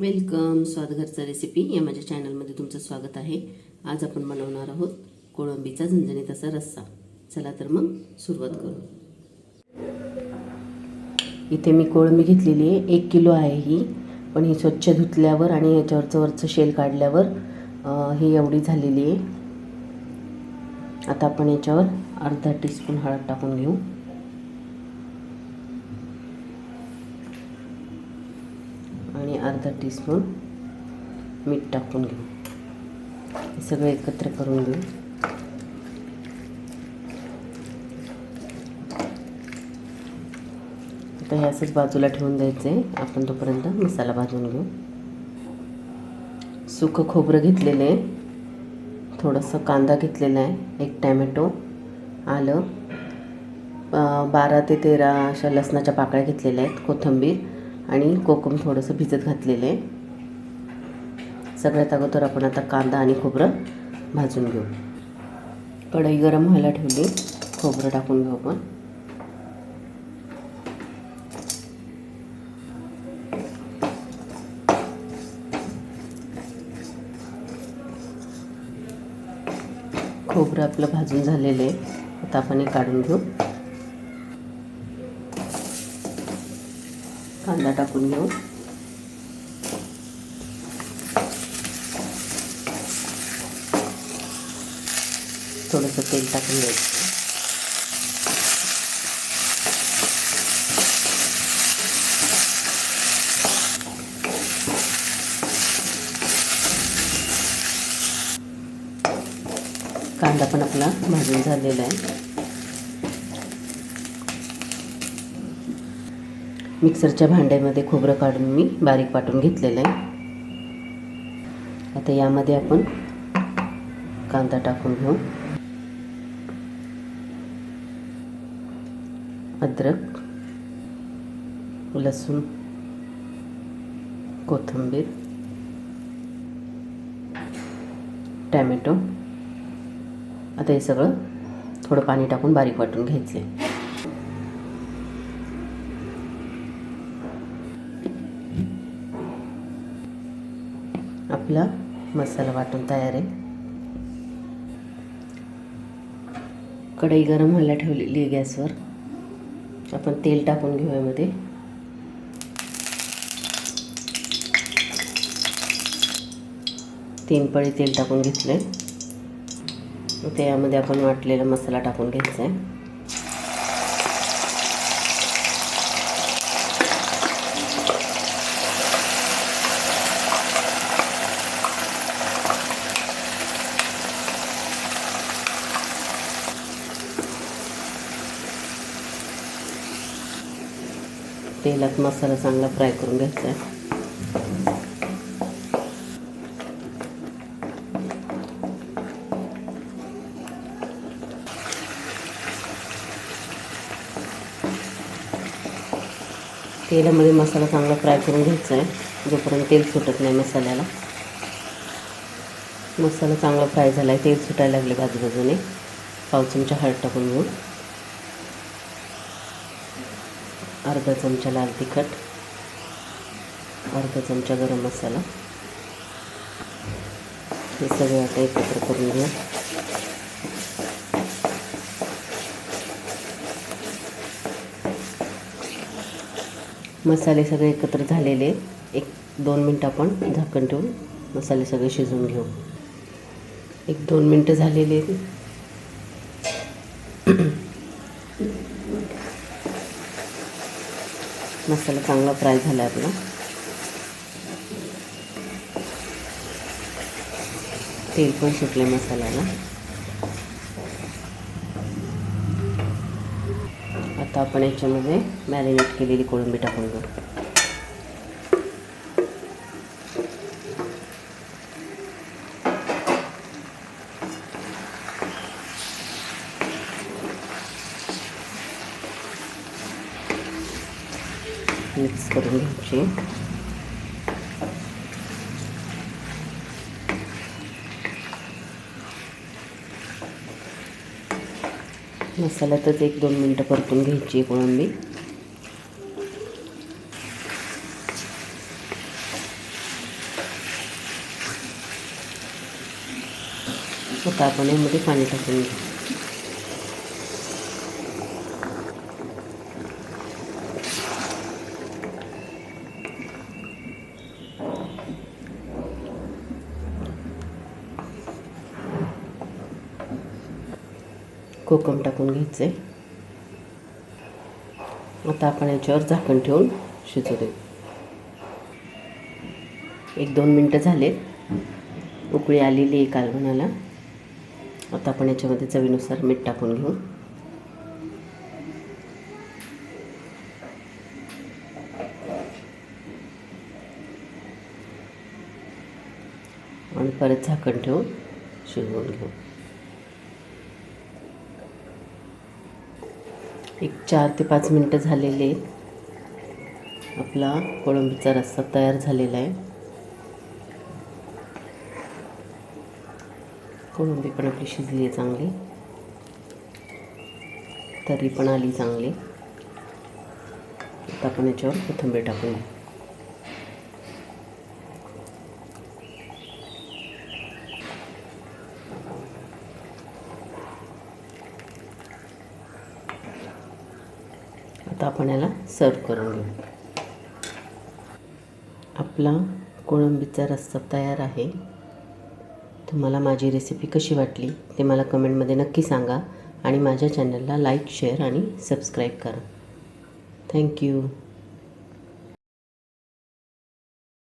Welcome स्वादघरचा recipe या माझ्या चॅनलमध्ये तुमचं स्वागत आहे. आज आपण बनवणार आहोत कोळंबीचा झणझणीत असा रस्सा. चला तर मग सुरुवात करू. इथे मी कोळंबी घेतलेली आहे. एक किलो आहे ही. पण ही स्वच्छ धुतल्यावर आणि याच्यावरचं वरचं शेल काढल्यावर ही एवढी झालेली आहे. आता आपण याच्यावर अर्धा टीस्पून हळद टाकून घेऊ आणि अर्धा टीस्पून मीठ टाकून घेऊ. हे सगळं एकत्र करून घेऊ. आता हे असंच बाजूला ठेवून द्यायचं आहे आपण तोपर्यंत मसाला भाजून घेऊ. सुकं खोबरं घेतलेलं आहे. थोडंसं कांदा घेतलेला आहे. एक टॅमॅटो आलं. बारा ते तेरा अशा लसणाच्या पाकळ्या घेतलेल्या आहेत. कोथिंबीर. आणि कोकम थोडंसं भिजत घातलेलं आहे. सगळ्यात अगोदर आपण आता कांदा आणि खोबरं भाजून घेऊ. कढई गरम व्हायला ठेवली. खोबरं टाकून घेऊ आपण. खोबरं आपलं भाजून झालेलं आहे. आता आपण हे काढून घेऊ. कांदा टाकून घेऊ. थोडंसं तेल टाकून घ्यायचं. कांदा पण आपला भाजून झालेला आहे. मिक्सरच्या भांड्यामध्ये खोबरं काढून मी बारीक वाटून घेतलेलं आहे. आता यामध्ये आपण कांदा टाकून घेऊ. अद्रक लसूण कोथिंबीर टॅमॅटो. आता हे सगळं थोडं पाणी टाकून बारीक वाटून घ्यायचं आहे आपला मसाला वाटून तयार आहे. कढई गरम व्हायला ठेवलेली आहे गॅसवर. आपण तेल टाकून घेऊ यामध्ये तीन पळी तेल टाकून घेतलं आहे ते यामध्ये आपण वाटलेला मसाला टाकून घ्यायचा आहे तेलात मसाला चांगला फ्राय करून घ्यायचा. आहे तेलामध्ये मसाला चांगला फ्राय करून घ्यायचा आहे. जोपर्यंत तेल सुटत नाही मसाल्याला. मसाला चांगला फ्राय झाला आहे तेल सुटायला लागले बाजूबाजूने. पाव चमचा हळद टाकून घेऊन. अर्धा चमचा लाल तिखट अर्धा चमचा गरम मसाला. हे सगळं आता एकत्र करून घेऊ. मसाले सगळे एकत्र झालेले एक दोन मिनटं आपण झाकण ठेवून मसाले सगळे शिजवून घेऊ. एक दोन मिनटं झालेले मसाला चांगला फ्राय झाला आपला. तेल पण सुटले मसाल्याला. आता आपण याच्यामध्ये मॅरिनेट केलेली कोळंबी टाकून घेऊ. मिक्स करून घ्यायची मसाल्यातच एक दोन मिनटं परतून घ्यायची कोळंबी. आता आपण यामध्ये पाणी टाकून घेऊ. कोकम टाकून घ्यायचं. आहे आता आपण याच्यावर झाकण ठेवून शिजू देऊ. एक दोन मिनटं झालेत. उकळी आलेली आहे कालवणाला आता आपण याच्यामध्ये चवीनुसार मीठ टाकून घेऊ. आणि परत झाकण ठेवून शिजवून घेऊ. एक चार ते पाच मिनटं झालेले आहेत. आपला कोळंबीचा रस्सा तयार झालेला आहे. कोळंबी पण आपली शिजली आहे चांगली. तरी पण आली चांगली. आता आपण याच्यावर कोथिंबीर टाकून आता आपण याला सर्व करून घेऊ. आपला कोळंबीचा रस्सा तयार आहे. तुम्हाला माझी रेसिपी कशी वाटली ते मला कमेंटमध्ये नक्की सांगा आणि माझ्या चॅनलला लाईक शेअर आणि सबस्क्राईब करा. Thank you